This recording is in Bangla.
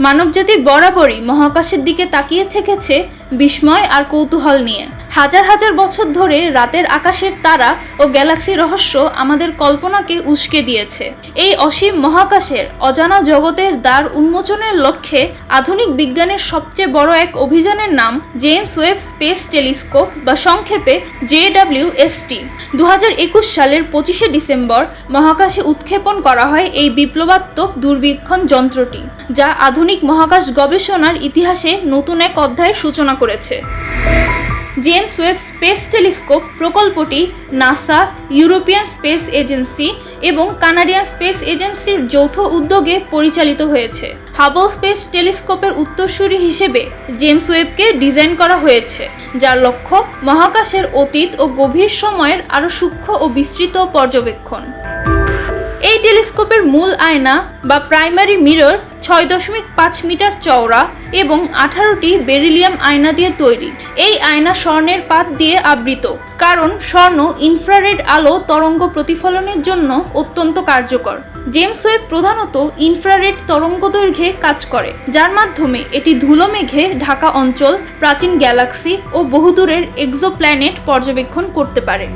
মানবজাতি বরাবরই মহাকাশের দিকে তাকিয়ে থেকেছে বিস্ময় আর কৌতূহল নিয়ে। হাজার হাজার বছর ধরে রাতের আকাশের তারা ও গ্যালাক্সি রহস্য আমাদের কল্পনাকে উস্কে দিয়েছে। এই অসীম মহাকাশের অজানা জগতের দ্বার উন্মোচনের লক্ষ্যে আধুনিক বিজ্ঞানের সবচেয়ে বড় এক অভিযানের নাম জেমস ওয়েব স্পেস টেলিস্কোপ বা সংক্ষেপে জেডাব্লিউএসটি। দু হাজার একুশ সালের পঁচিশে ডিসেম্বর মহাকাশে উৎক্ষেপণ করা হয় এই বিপ্লবাত্মক দূরবীক্ষণ যন্ত্রটি, যা আধুনিক মহাকাশ গবেষণার ইতিহাসে নতুন এক অধ্যায়ের সূচনা করেছে। জেমস ওয়েব স্পেস টেলিস্কোপ প্রকল্পটি নাসা ইউরোপিয়ান স্পেস এজেন্সি এবং কানাডিয়ান স্পেস এজেন্সির যৌথ উদ্যোগে পরিচালিত হয়েছে। হাবল স্পেস টেলিস্কোপের উত্তরসূরি হিসেবে জেমস ওয়েবকে ডিজাইন করা হয়েছে, যার লক্ষ্য মহাকাশের অতীত ও গভীর সময়ের আরও সূক্ষ্ম ও বিস্তৃত পর্যবেক্ষণ। এই টেলিস্কোপের মূল আয়না বা প্রাইমারি মিরর ছয় দশমিক পাঁচ মিটার চওড়া এবং আঠারোটি বেরিলিয়াম আয়না দিয়ে তৈরি। এই আয়না স্বর্ণের পাত দিয়ে আবৃত, কারণ স্বর্ণ ইনফ্রারেড আলো তরঙ্গ প্রতিফলনের জন্য অত্যন্ত কার্যকর। জেমস ওয়েব প্রধানত ইনফ্রারেড তরঙ্গ দৈর্ঘ্যে কাজ করে, যার মাধ্যমে এটি ধুলো মেঘে ঢাকা অঞ্চল, প্রাচীন গ্যালাক্সি ও বহুদূরের এক্সোপ্ল্যানেট পর্যবেক্ষণ করতে পারে।